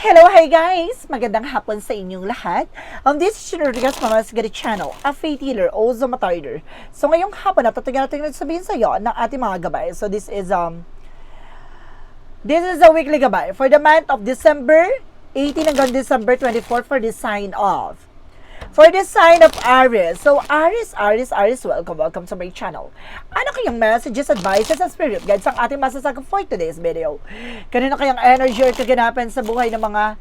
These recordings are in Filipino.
Hello, hi guys! Magandang hapon sa inyong lahat. Um, this is Rodriguez Mamas Gary Channel, a faith healer, also matarder. So ngayong hapon, natutugyan natin sabihin sa iyo ng ating mga gabay. So this is, um, this is a weekly gabay for the month of December 18 hanggang December 24 for the sign of For the sign of Aries. So, Aries, Aries, Aries, welcome, welcome to my channel. Ano kayang messages, advices, and spirit guides ang ating masasagap for today's video? Kanino kayang energy or kaganapan sa buhay ng mga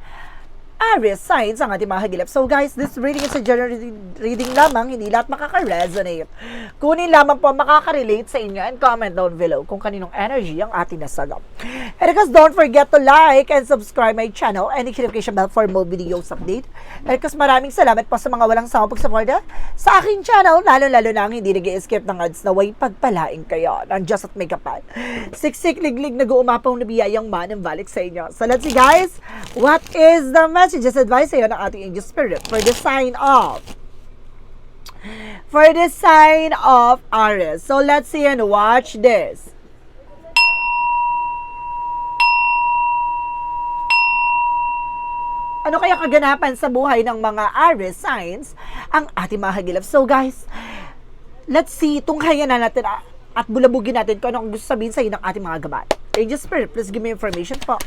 Aries signs ang ating mga hagilap. So guys, this reading is a general reading, lamang, hindi lahat makaka-resonate. Kunin lamang po makaka-relate sa inyo and comment down below kung kaninong energy ang ating nasagap. And because don't forget to like and subscribe my channel and hit notification bell for more videos update. And because maraming salamat po sa mga walang sawang pagsuporta sa aking channel, lalo-lalo na ang hindi nag skip ng ads na way pagpalaing kayo ng Just at Make Up Siksik liglig nag-uumapaw na biyayang man ang balik sa inyo. So let's see guys, what is the messages advice sa'yo ng ating angel spirit for the sign of for the sign of Aries. So let's see and watch this. Ano kaya kaganapan sa buhay ng mga Aries signs ang ating mga hagilap? So guys, let's see, tunghayan na natin at bulabugin natin kung ano ang gusto sabihin sa ng ating mga gabat. Angel Spirit, please give me information po.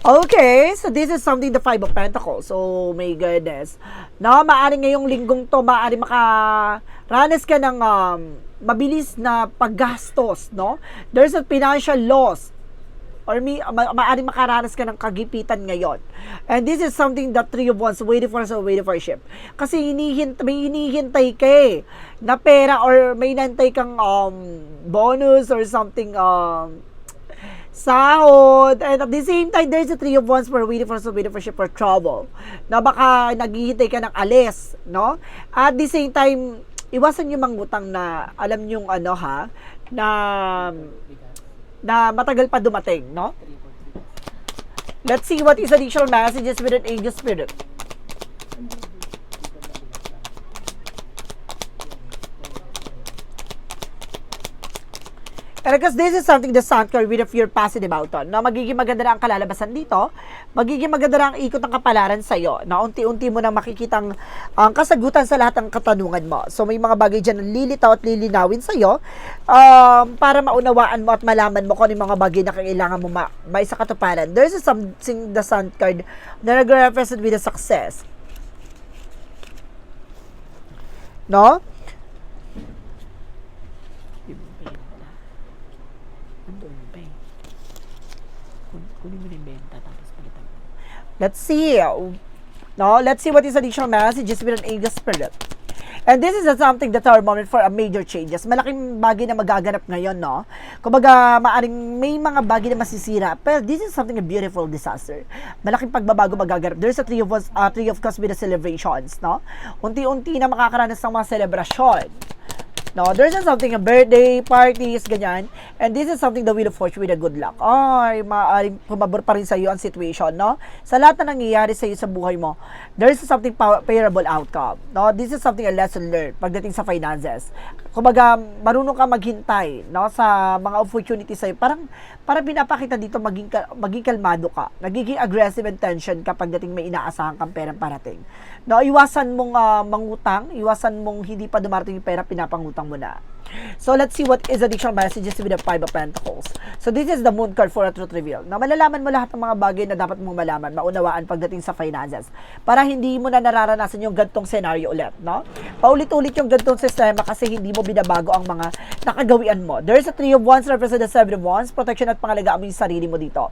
Okay, so this is something the Five of Pentacles. So, my goodness. No, maaari ngayong linggong to, maaari makaranas ka ng um, mabilis na paggastos, no? There's a financial loss or may, ma- maaari makaranas ka ng kagipitan ngayon. And this is something that three of wands waiting for or waiting for ship. Kasi hinihint, may hinihintay ka eh, na pera or may nantay kang um, bonus or something um, sahod. And at the same time, there's a three of wands for waiting for or waiting for ship for trouble. Na baka naghihintay ka ng alis, no? At the same time, iwasan yung mangutang na alam yung ano ha, na na matagal pa dumating, no? Let's see what is additional messages with an angel spirit. And because this is something the sun card with a fear positive outcome, na magiging maganda na ang kalalabasan dito, magiging maganda na ang ikot ng kapalaran sa iyo, na unti-unti mo na makikitang ang kasagutan sa lahat ng katanungan mo. So may mga bagay dyan na lilitaw at lilinawin sa iyo um, para maunawaan mo at malaman mo kung ano mga bagay na kailangan mo ma maisa katuparan. There's something the sun card na nag-represent with a success. No? Kunin mo yung benta tapos palitan mo. Let's see. No, let's see what is additional messages with an angel spirit. And this is a something that our moment for a major changes. Malaking bagay na magaganap ngayon, no? Kumbaga, maaring may mga bagay na masisira. Pero this is something a beautiful disaster. Malaking pagbabago magaganap. There's a three of, us, uh, three of cups with the celebrations, no? Unti-unti na makakaranas ng mga selebrasyon. No, there's something, a birthday, parties, ganyan. And this is something the wheel of fortune with a good luck. Ay, maaaring pumabor pa rin sa iyo ang situation, no? Sa lahat na nangyayari sa iyo sa buhay mo, there is something favorable outcome. No, this is something a lesson learned pagdating sa finances. Kumbaga, marunong ka maghintay, no, sa mga opportunities sa. Parang parang pinapakita dito maging maging kalmado ka. Nagiging aggressive and tension kapag dating may inaasahan kang perang parating. No, iwasan mong ah, mangutang, iwasan mong hindi pa dumarating yung pera pinapangutang mo na. So let's see what is additional messages with the Five of Pentacles. So this is the Moon card for a truth reveal. Na malalaman mo lahat ng mga bagay na dapat mong malaman, maunawaan pagdating sa finances. Para hindi mo na nararanasan yung gantong scenario ulit, no? Paulit-ulit yung gantong sistema kasi hindi mo binabago ang mga nakagawian mo. There's a Three of Wands represent the Seven of Wands, protection at pangalagaan mo yung sarili mo dito.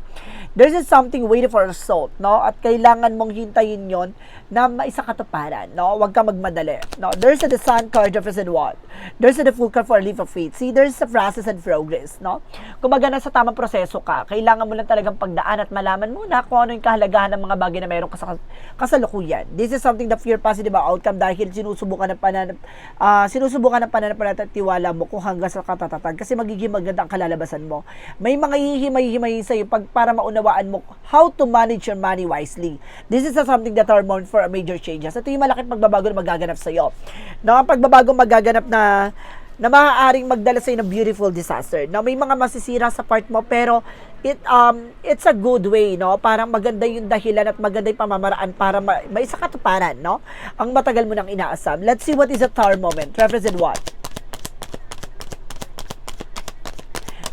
There's is something waiting for a result, no? At kailangan mong hintayin yon na maisa katuparan, no? Huwag ka magmadali, no? There's a the Sun card represent what? There's a the Fool card for leap of faith. See, there's a process and progress, no? Kumbaga na sa tamang proseso ka, kailangan mo lang talagang pagdaan at malaman muna kung ano yung kahalagahan ng mga bagay na mayroon ka sa kasalukuyan. This is something that fear positive outcome dahil sinusubukan ng pananap, ah, sinusubukan ng pananampalataya at tiwala mo kung hanggang sa katatatag kasi magiging maganda ang kalalabasan mo. May mga hihimay-himay sa iyo pag para maunawaan mo how to manage your money wisely. This is a something that are known for a major changes. Ito yung malaking pagbabago na magaganap sa iyo. No, ang pagbabago magaganap na na maaaring magdala sa'yo ng beautiful disaster. Na may mga masisira sa part mo, pero it um it's a good way, no? Parang maganda yung dahilan at maganda yung pamamaraan para ma- may isa katuparan, no? Ang matagal mo nang inaasam. Let's see what is the tower moment. Represent what?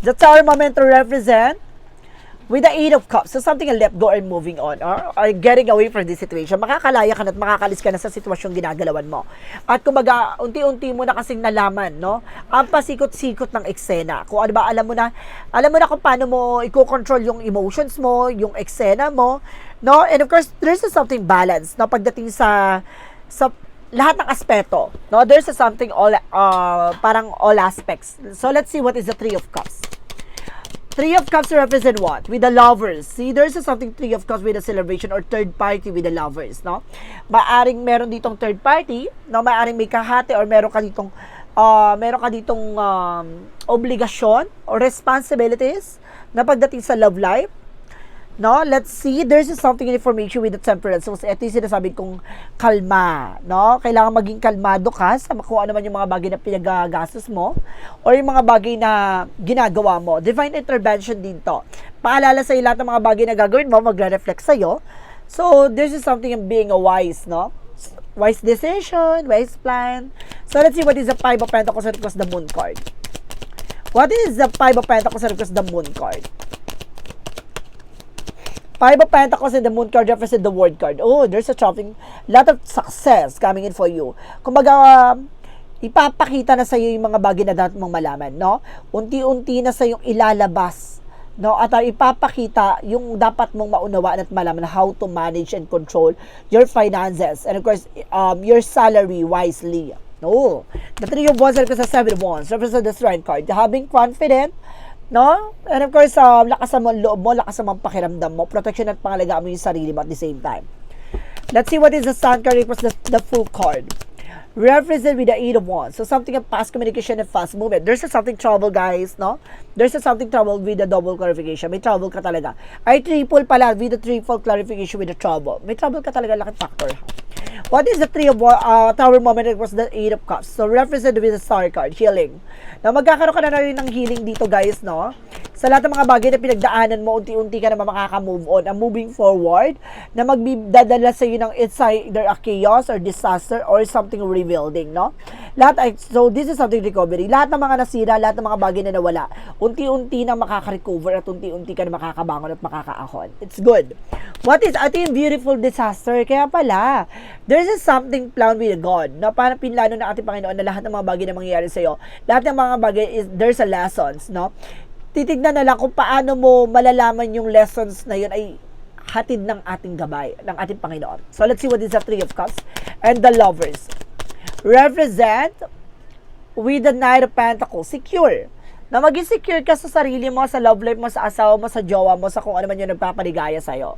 The tower moment to represent with the Eight of Cups, so something a let go or moving on or, or getting away from this situation, makakalaya ka na at makakalis ka na sa sitwasyong ginagalawan mo. At kumbaga, unti-unti mo na kasing nalaman, no? Ang pasikot-sikot ng eksena. Kung ano ba, alam mo na, alam mo na kung paano mo i-control yung emotions mo, yung eksena mo, no? And of course, there's a something balance, no? Pagdating sa, sa lahat ng aspeto, no? There's a something all, uh, parang all aspects. So let's see what is the Three of Cups. Three of Cups represent what? With the lovers. See, there's a something Three of Cups with a celebration or third party with the lovers, no? Maaring meron ditong third party, no? Maaring may kahate or meron ka ditong uh, meron ka ditong um, obligasyon or responsibilities na pagdating sa love life. No, let's see. There's something in information with the temperance. So, ito yung sinasabi kong kalma. No? Kailangan maging kalmado ka sa kung ano man yung mga bagay na pinagagastos mo or yung mga bagay na ginagawa mo. Divine intervention din to. Paalala sa lahat ng mga bagay na gagawin mo, magre-reflect sa'yo. So, this is something in being a wise, no? Wise decision, wise plan. So, let's see what is the Five of Pentacles and the Moon card. What is the Five of Pentacles and the Moon card? Five of Pentacles and the Moon card represent the Word card. Oh, there's a something, lot of success coming in for you. Kumbaga, um, ipapakita na sa iyo yung mga bagay na dapat mong malaman, no? Unti-unti na sa yung ilalabas, no? At uh, ipapakita yung dapat mong maunawaan at malaman how to manage and control your finances and of course, um, your salary wisely. No. The Three of Wands represent the Seven of Wands, represent the Strength card. Having confident, No? And of course, uh, lakas mo ang loob mo, lakas mo ang pakiramdam mo, protection at pangalagaan mo yung sarili mo at the same time. Let's see what is the Sun card equals the, the full card. Represent with the Eight of Wands. So something of fast communication and fast movement. There's something trouble, guys, no? There's a something trouble with the double clarification. May trouble ka talaga. Ay, triple pala with the triple clarification with the trouble. May trouble ka talaga, laki factor. What is the three of uh, tower moment? It was the eight of cups. So represent with the star card, healing. Now magkakaroon ka na rin ng healing dito guys, no? Sa lahat ng mga bagay na pinagdaanan mo, unti-unti ka naman makaka-move on. And moving forward, na magbidadala sa iyo ng it's either a chaos or disaster or something rebuilding, no? Lahat ay, so this is something recovery. Lahat ng mga nasira, lahat ng mga bagay na nawala, unti-unti na makaka-recover at unti-unti ka na makakabangon at makakaahon. It's good. What is, yung beautiful disaster. Kaya pala, there's a something planned with God, no? Parang pinlano ng ating Panginoon na lahat ng mga bagay na mangyayari sa iyo, lahat ng mga bagay is, there's a lessons, no? Titignan na lang kung paano mo malalaman yung lessons na yun ay hatid ng ating gabay, ng ating Panginoon. So, let's see what is the Three of Cups and the Lovers. Represent with the Knight of Pentacles, secure. Na maging secure ka sa sarili mo, sa love life mo, sa asawa mo, sa jowa mo, sa kung ano man yung nagpapaligaya sa'yo.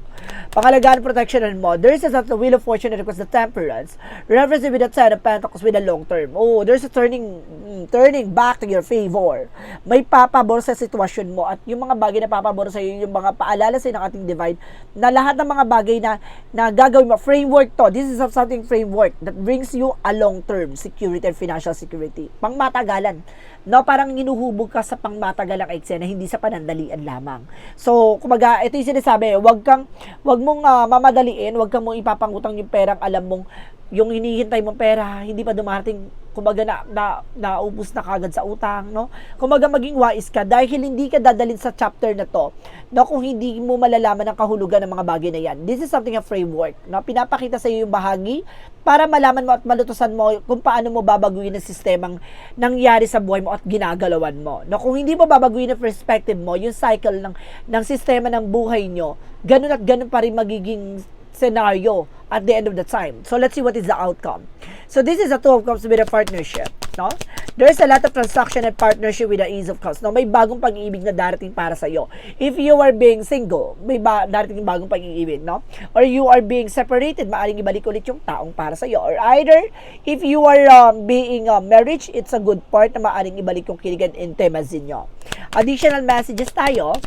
Pangalagaan, protection, and more. There is a the Wheel of Fortune that equals the Temperance. Reference with the Ten of Pentacles with the long term. Oh, there's a turning mm, turning back to your favor. May papabor sa sitwasyon mo at yung mga bagay na papabor sa iyo, yung mga paalala sa ng ating divine na lahat ng mga bagay na, na gagawin mo, framework to. This is something framework that brings you a long term security and financial security. Pangmatagalan. No, parang ginuhubog ka sa pangmatagalang eksena, hindi sa panandalian lamang. So, kumaga, ito yung sinasabi, wag kang, wag mong uh, mamadaliin, wag kang mong ipapangutang yung perang alam mong yung hinihintay mong pera, hindi pa dumarating, kumbaga na, na, naubos na kagad sa utang, no? Kumbaga maging wise ka dahil hindi ka dadalhin sa chapter na to, no? Kung hindi mo malalaman ang kahulugan ng mga bagay na yan. This is something a framework, no? Pinapakita sa iyo yung bahagi para malaman mo at malutusan mo kung paano mo babaguhin ang sistemang nangyari sa buhay mo at ginagalawan mo. No? Kung hindi mo babaguhin ang perspective mo, yung cycle ng, ng sistema ng buhay nyo, ganun at ganun pa rin magiging scenario at the end of the time. So let's see what is the outcome. So this is a two of cups with a partnership. No? There's a lot of transaction and partnership with the ease of cups. No? May bagong pag-ibig na darating para sa iyo. If you are being single, may ba darating bagong pag-ibig, no? Or you are being separated, maaring ibalik ulit yung taong para sa iyo. Or either, if you are um, being uh, marriage, it's a good part na maaring ibalik yung kiligan intimacy nyo. Additional messages tayo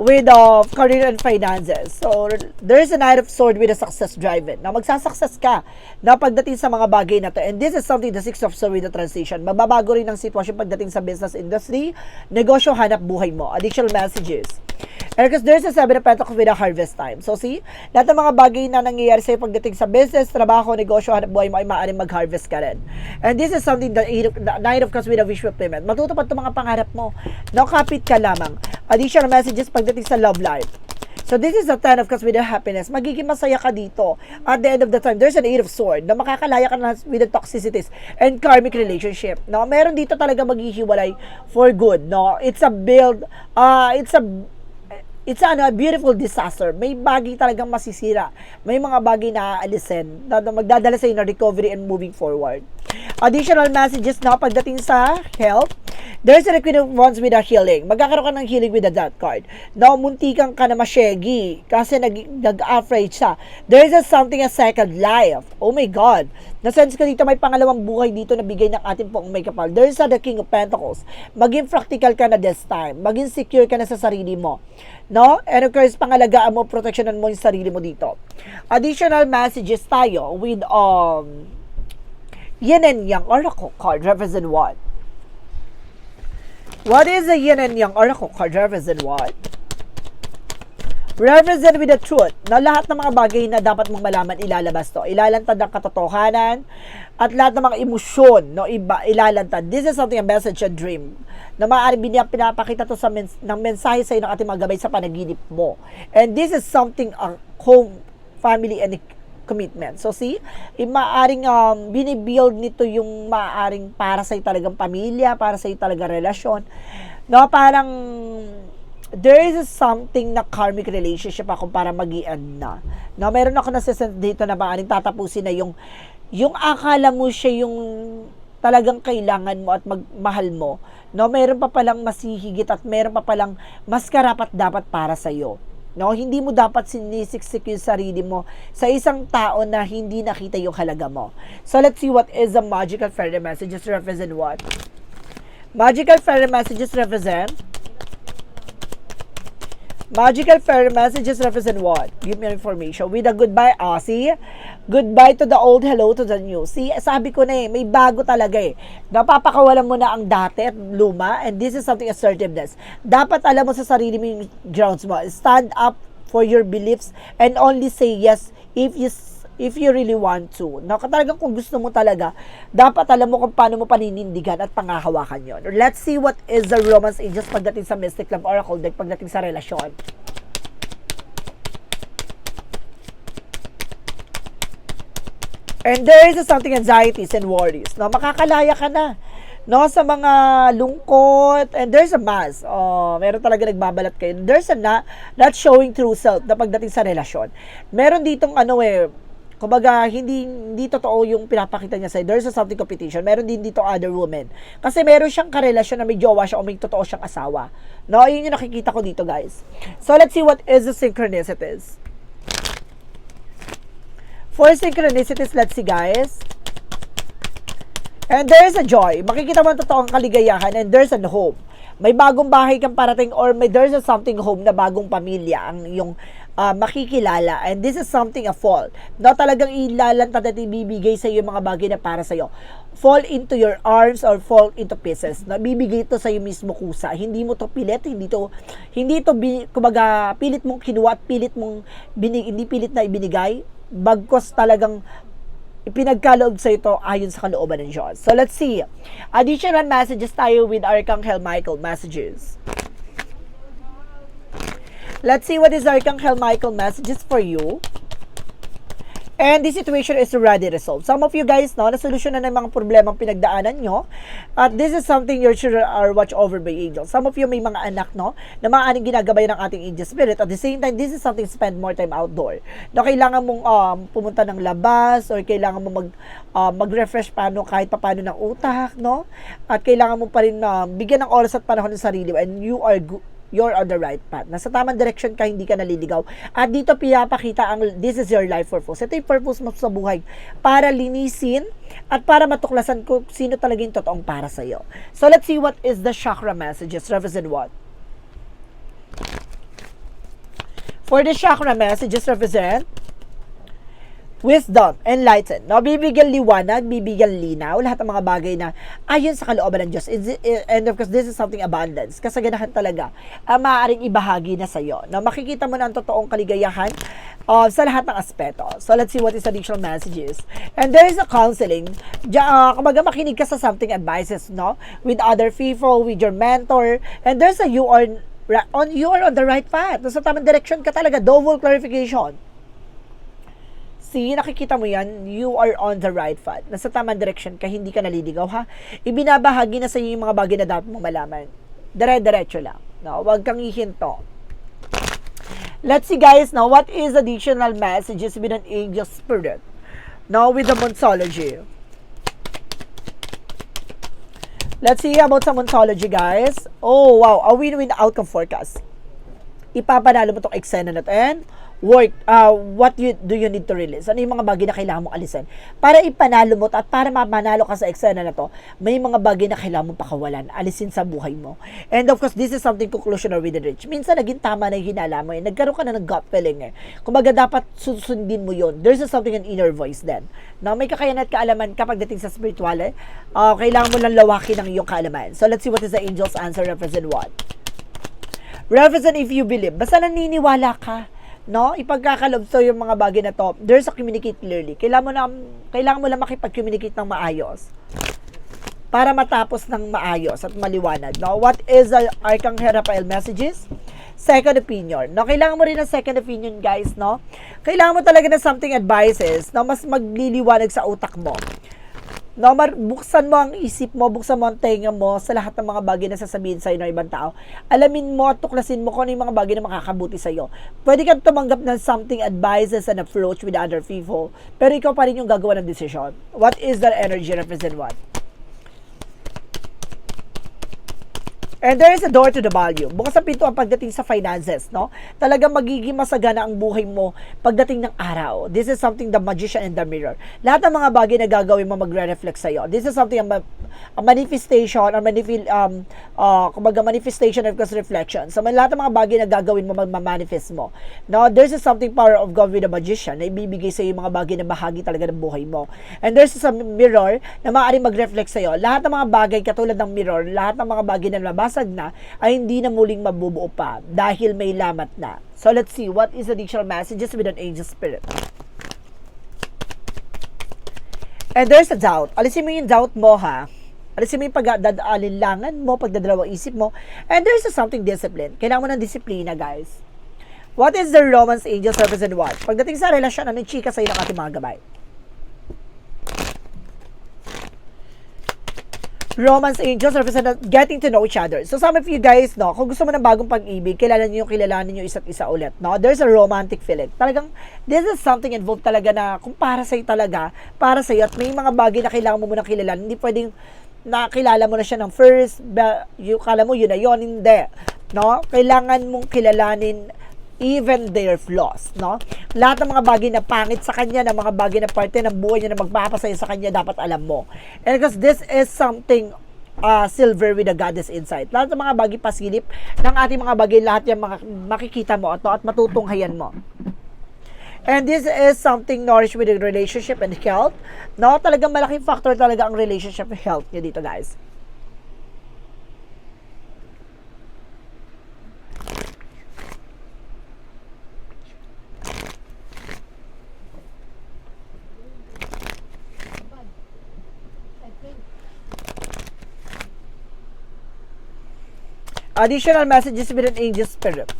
with uh, career and finances. So, there's a Knight of Sword with a success driven. Na magsasuccess ka na pagdating sa mga bagay na to. And this is something the Six of Swords with the transition. Mababago rin ang sitwasyon pagdating sa business industry, negosyo, hanap buhay mo. Additional messages. And because there's a Seven of Pentacles with a harvest time. So see, lahat ng mga bagay na nangyayari sa'yo pagdating sa business, trabaho, negosyo, hanap buhay mo ay maaaring mag-harvest ka rin. And this is something that the Nine of Cups with a visual payment. Matutupad itong mga pangarap mo. Nakapit ka lamang. Additional messages pagdating sa love life. So this is the Ten of Cups with the happiness. Magiging masaya ka dito. At the end of the time, there's an Eight of Sword na makakalaya ka na with the toxicities and karmic relationship. No, meron dito talaga maghihiwalay for good. No, it's a build. Uh, it's a it's ano, a beautiful disaster. May bagay talagang masisira. May mga bagay na aalisin na, magdadala sa na recovery and moving forward. Additional messages na pagdating sa health. There's a Queen of Wands with a healing. Magkakaroon ka ng healing with a that card. Na muntikan ka na masyegi kasi nag, nag-afraid siya. There's a something a second life. Oh my God. Na-sense ko dito may pangalawang buhay dito na bigay ng ating pong may kapal. There's a the King of Pentacles. Maging practical ka na this time. Maging secure ka na sa sarili mo. No? And of course, pangalagaan mo, proteksyonan mo yung sarili mo dito. Additional messages tayo with um Yin and Yang Oracle card represent what? What is the Yin and Yang Oracle card represent what? Represent with the truth na lahat ng mga bagay na dapat mong malaman ilalabas to. Ilalantad ang katotohanan at lahat ng mga emosyon no, iba, ilalantad. This is something a message a dream na maaari binya pinapakita to sa mens- ng mensahe sa iyo ng ating mga gabay sa panaginip mo. And this is something a home, family, and commitment. So see, eh, maaring um, binibuild nito yung maaring para sa talagang pamilya, para sa talaga relasyon. No, parang there is something na karmic relationship ako para mag na. No, meron ako nasisend dito na maaring tatapusin na yung yung akala mo siya yung talagang kailangan mo at magmahal mo. No, meron pa palang masihigit at meron pa palang mas karapat dapat para sa iyo. No, hindi mo dapat sinisiksik yung sarili mo sa isang tao na hindi nakita yung halaga mo. So let's see what is the magical fairy messages represent what? Magical fairy messages represent Magical fairy messages represent what? Give me information. With a goodbye, ah, see? Goodbye to the old, hello to the new. See, sabi ko na eh, may bago talaga eh. Napapakawalan mo na ang dati at luma, and this is something assertiveness. Dapat alam mo sa sarili mo yung grounds mo. Stand up for your beliefs and only say yes if you if you really want to. No, talagang kung gusto mo talaga, dapat alam mo kung paano mo paninindigan at pangahawakan yon. Let's see what is the romance angels pagdating sa Mystic Love Oracle deck pagdating sa relasyon. And there is something anxieties and worries. No, makakalaya ka na no sa mga lungkot and there's a mass oh meron talaga nagbabalat kayo there's a na, not showing true self na pagdating sa relasyon meron ditong ano eh kumbaga hindi hindi totoo yung pinapakita niya sa there's a something competition. Meron din dito other women. Kasi meron siyang karelasyon na may jowa siya o may totoo siyang asawa. No yun yung nakikita ko dito guys. So let's see what is the synchronicities. For synchronicities let's see guys. And there's a joy. Makikita mo ang totoong kaligayahan and there's a hope. May bagong bahay kang parating or may there's a something home na bagong pamilya ang yung uh, makikilala. And this is something a fall. No, talagang ilalantad at ibibigay sa iyo mga bagay na para sa iyo. Fall into your arms or fall into pieces. Na bibigay ito sa iyo mismo kusa. Hindi mo to pilit, hindi to hindi to kumbaga pilit mong kinuha at pilit mong binig, hindi pilit na ibinigay bagkos talagang ipinagkaloob sa ito ayon sa kalooban ng Diyos. So let's see. Additional messages tayo with Archangel Michael messages. Let's see what is Archangel Michael messages for you. And this situation is already resolved. Some of you guys, no, nasolusyon na ng mga problemang pinagdaanan nyo. At this is something your children are watched over by angels. Some of you may mga anak, no, na maaaring ginagabay ng ating angel spirit. At the same time, this is something spend more time outdoor. No, kailangan mong um, pumunta ng labas or kailangan mo mag, uh, mag-refresh paano kahit paano ng utak, no? At kailangan mo pa rin uh, bigyan ng oras at panahon ng sarili and you are good you're on the right path. Nasa tamang direction ka, hindi ka naliligaw. At dito pinapakita ang this is your life purpose. Ito yung purpose mo sa buhay para linisin at para matuklasan kung sino talaga yung totoong para sa iyo. So let's see what is the chakra messages. Represent what? For the chakra messages represent wisdom, enlighten. No, bibigyan liwanag, bibigyan linaw, lahat ng mga bagay na ayon sa kalooban ng Diyos. Is- And of course, this is something abundance. Kasaganahan talaga ang maaaring ibahagi na sa iyo. No, makikita mo na ang totoong kaligayahan uh, sa lahat ng aspeto. So, let's see what is additional messages. And there is a counseling. Uh, kumbaga makinig ka sa something advices, no? With other people, with your mentor. And there's a you are on you are on the right path. Nasa tamang direction ka talaga. Double clarification. See, nakikita mo yan, you are on the right path. Nasa tamang direction ka, hindi ka naliligaw, ha? Ibinabahagi na sa iyo yung mga bagay na dapat mo malaman. Dire-diretso lang. No? Huwag kang ihinto. Let's see, guys, now, what is additional messages with an angel spirit? Now, with the Monsology. Let's see about sa Monsology, guys. Oh, wow. A win-win outcome forecast ipapanalo mo tong eksena na to and work, uh, what you, do you need to release? Ano yung mga bagay na kailangan mong alisin? Para ipanalo mo at para mamanalo ka sa eksena na to, may mga bagay na kailangan mong pakawalan, alisin sa buhay mo. And of course, this is something conclusional with the rich. Minsan, naging tama na yung hinala mo eh. Nagkaroon ka na ng gut feeling eh. Kumbaga, dapat susundin mo yun. There's something an inner voice then. Na may kakayanan at kaalaman kapag dating sa spiritual eh, uh, kailangan mo lang lawakin ang iyong kaalaman. So, let's see what is the angel's answer represent what? Represent if you believe. Basta naniniwala ka, no? Ipagkakalob so yung mga bagay na to. There's a communicate clearly. Kailangan mo na, kailangan mo lang makipag-communicate ng maayos para matapos ng maayos at maliwanag. No? What is the Arcangel Raphael messages? Second opinion. No, kailangan mo rin ng second opinion, guys, no? Kailangan mo talaga ng something advices na mas magliliwanag sa utak mo. No, buksan mo ang isip mo, buksan mo ang tenga mo sa lahat ng mga bagay na sasabihin sa'yo ng ibang tao. Alamin mo at tuklasin mo kung ano yung mga bagay na makakabuti sa'yo. Pwede kang tumanggap ng something advices and approach with other people, pero ikaw pa rin yung gagawa ng decision. What is that energy represent what? And there is a door to the value. Bukas sa pinto ang pagdating sa finances, no? Talagang magiging masagana ang buhay mo pagdating ng araw. This is something the magician and the mirror. Lahat ng mga bagay na gagawin mo magre-reflect sa'yo. This is something, a, a manifestation, or manifil, um, uh, kumbaga manifestation of course reflection. So, lahat ng mga bagay na gagawin mo magmamanifest mo. No, there's a something power of God with a magician na ibibigay sa'yo yung mga bagay na bahagi talaga ng buhay mo. And there's a mirror na maaaring mag-reflect sa'yo. Lahat ng mga bagay katulad ng mirror, lahat ng mga bagay na labas nabasag na ay hindi na muling mabubuo pa dahil may lamat na. So let's see what is additional messages with an angel spirit. And there's a doubt. Alisin mo yung doubt mo ha. Alisin mo yung pagdadaalinlangan mo, pagdadalawang isip mo. And there's a something discipline. Kailangan mo ng disiplina, guys. What is the romance angel service and what? Pagdating sa relasyon, ano yung chika sa'yo ng ating mga gabay? Romance angels represent getting to know each other. So some of you guys, no, kung gusto mo ng bagong pag-ibig, kilala niyo yung kilalanin niyo isa't isa ulit, no? There's a romantic feeling. Talagang this is something involved talaga na kung para sa talaga, para sa at may mga bagay na kailangan mo munang kilalanin. Hindi pwedeng nakilala mo na siya ng first, yung kala mo yun na yun, hindi. No? Kailangan mong kilalanin even their flaws, no? Lahat ng mga bagay na pangit sa kanya, ng mga bagay na parte ng buhay niya na magpapasaya sa kanya, dapat alam mo. And because this is something uh, silver with a goddess inside. Lahat ng mga bagay pasilip ng ating mga bagay, lahat yan makikita mo at, at matutunghayan mo. And this is something nourished with the relationship and health. No, talagang malaking factor talaga ang relationship health niyo dito, guys. Additional messages with an angel spirit.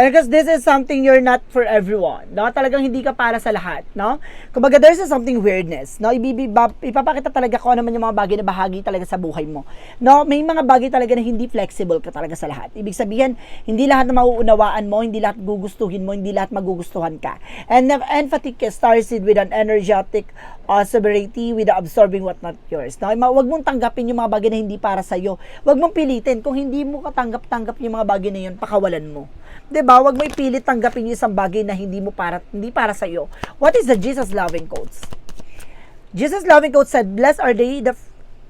And because this is something you're not for everyone, no? Talagang hindi ka para sa lahat, no? Kumbaga, there's something weirdness, no? Ibibibab, ipapakita talaga ko naman yung mga bagay na bahagi talaga sa buhay mo. No? May mga bagay talaga na hindi flexible ka talaga sa lahat. Ibig sabihin, hindi lahat na mauunawaan mo, hindi lahat gugustuhin mo, hindi lahat magugustuhan ka. And emphatic started with an energetic uh, severity with absorbing what not yours. No? Huwag mong tanggapin yung mga bagay na hindi para sa'yo. Huwag mong pilitin. Kung hindi mo katanggap-tanggap yung mga bagay na yun, pakawalan mo. 'Di ba? Huwag mo ipilit tanggapin yung isang bagay na hindi mo para hindi para sa iyo. What is the Jesus loving quotes? Jesus' loving quote said, Blessed are they the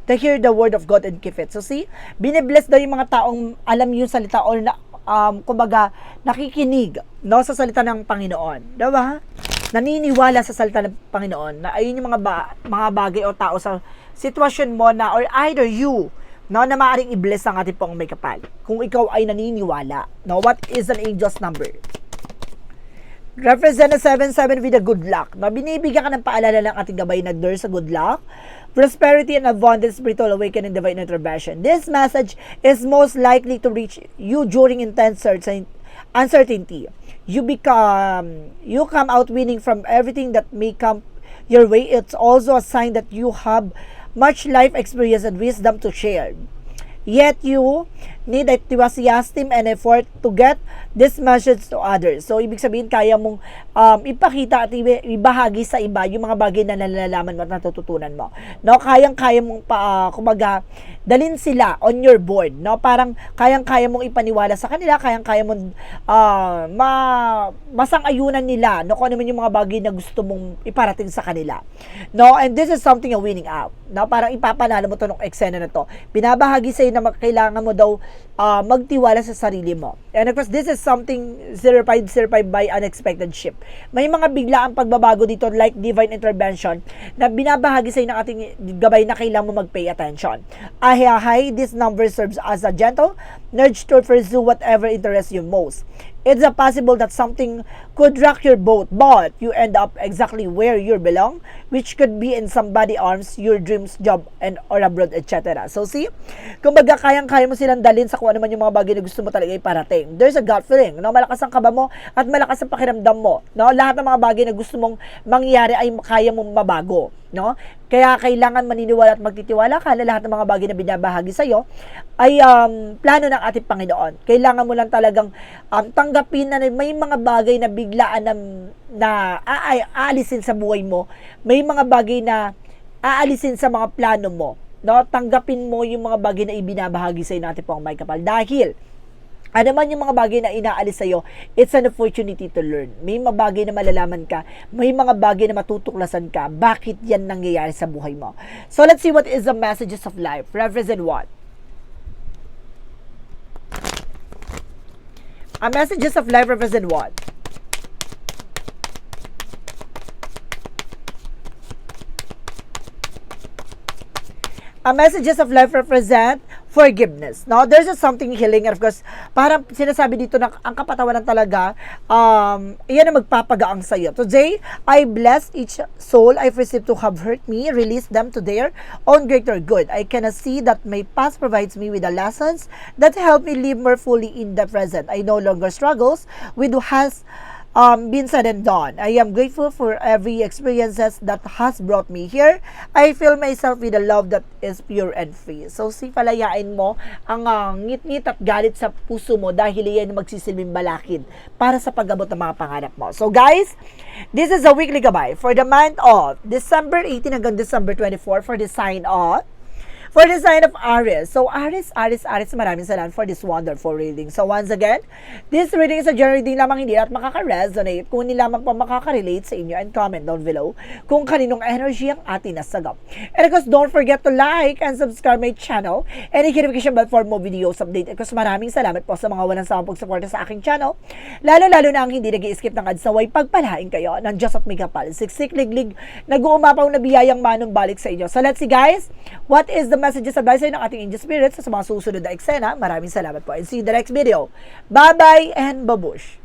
to hear the word of God and keep it. So see, binibless daw yung mga taong alam yung salita or na, um, kumbaga, nakikinig no, sa salita ng Panginoon. Diba? Naniniwala sa salita ng Panginoon na ayun yung mga, ba, mga bagay o tao sa sitwasyon mo na or either you no, na maaaring i-bless ang ating pong may kapal. Kung ikaw ay naniniwala. No, what is an angel's number? Represent a 7-7 with a good luck. No, binibigyan ka ng paalala ng ating gabay na there's a good luck, prosperity and abundance, spiritual awakening, divine intervention. This message is most likely to reach you during intense certain- uncertainty. You become, you come out winning from everything that may come your way. It's also a sign that you have much life experience and wisdom to share. Yet you need enthusiasm and effort to get this message to others. So, ibig sabihin, kaya mong um, ipakita at ibahagi sa iba yung mga bagay na nalalaman mo at natututunan mo. No, kayang-kaya mong pa, ah, kumbaga, dalin sila on your board. No, parang kayang-kaya mong ipaniwala sa kanila, kayang-kaya mong ah, ma, masang-ayunan nila. No, kung ano man yung mga bagay na gusto mong iparating sa kanila. No, and this is something a winning out. No, parang ipapanalo mo to ng eksena na to. Binabahagi sa'yo na kailangan mo daw ah, magtiwala sa sarili mo. And of course, this is something certified, certified by unexpected ship. May mga biglaang pagbabago dito like divine intervention na binabahagi sa'yo ng ating gabay na kailangan mo mag-pay attention. Ahiyahay, this number serves as a gentle nudge to pursue whatever interests you most. It's a possible that something could rock your boat, but you end up exactly where you belong, which could be in somebody arms, your dreams, job, and or abroad, etc. So see, kumbaga kayang-kaya mo silang dalhin sa kung ano man yung mga bagay na gusto mo talaga iparating. There's a gut feeling, no? Malakas ang kaba mo at malakas ang pakiramdam mo, no? Lahat ng mga bagay na gusto mong mangyari ay kaya mong mabago, no? Kaya kailangan maniniwala at magtitiwala ka na lahat ng mga bagay na binabahagi sa'yo ay um, plano ng ating Panginoon. Kailangan mo lang talagang um, tanggapin na may mga bagay na biglaan na, na aalisin sa buhay mo. May mga bagay na aalisin sa mga plano mo. No? Tanggapin mo yung mga bagay na ibinabahagi sa'yo natin pong may kapal. Dahil, ano man yung mga bagay na inaalis sa'yo, it's an opportunity to learn. May mga bagay na malalaman ka, may mga bagay na matutuklasan ka, bakit yan nangyayari sa buhay mo. So let's see what is the messages of life. Represent what? A messages of life represent what? A messages of life represent forgiveness. Now, there's just something healing. And of course, parang sinasabi dito na ang kapatawanan talaga, um, iyan ang magpapagaang sa'yo. Today, I bless each soul I've received to have hurt me, release them to their own greater good. I can see that my past provides me with the lessons that help me live more fully in the present. I no longer struggles with what has um, been said and done. I am grateful for every experiences that has brought me here. I fill myself with a love that is pure and free. So, si palayain mo ang uh, ngit-ngit at galit sa puso mo dahil yan magsisilbing balakid para sa pag-abot ng mga pangarap mo. So, guys, this is a weekly gabay for the month of December 18 hanggang December 24 for the sign of for the sign of Aries. So, Aries, Aries, Aries, maraming salamat for this wonderful reading. So, once again, this reading is a general reading lamang hindi at makaka-resonate kung hindi lamang po makaka-relate sa inyo and comment down below kung kaninong energy ang ating nasagap. And of course, don't forget to like and subscribe my channel and hit notification bell for more videos update. And of course, maraming salamat po sa mga walang sawang pagsuporta sa aking channel. Lalo-lalo na ang hindi nag skip ng ads naway pagpalain kayo ng Diyos at may kapal. Siksik, liglig, nag-uumapaw na biyayang manong balik sa inyo. So, let's see guys, what is the messages advice ng ating angel spirits sa mga susunod na eksena. Maraming salamat po and see you the next video. Bye-bye and babush!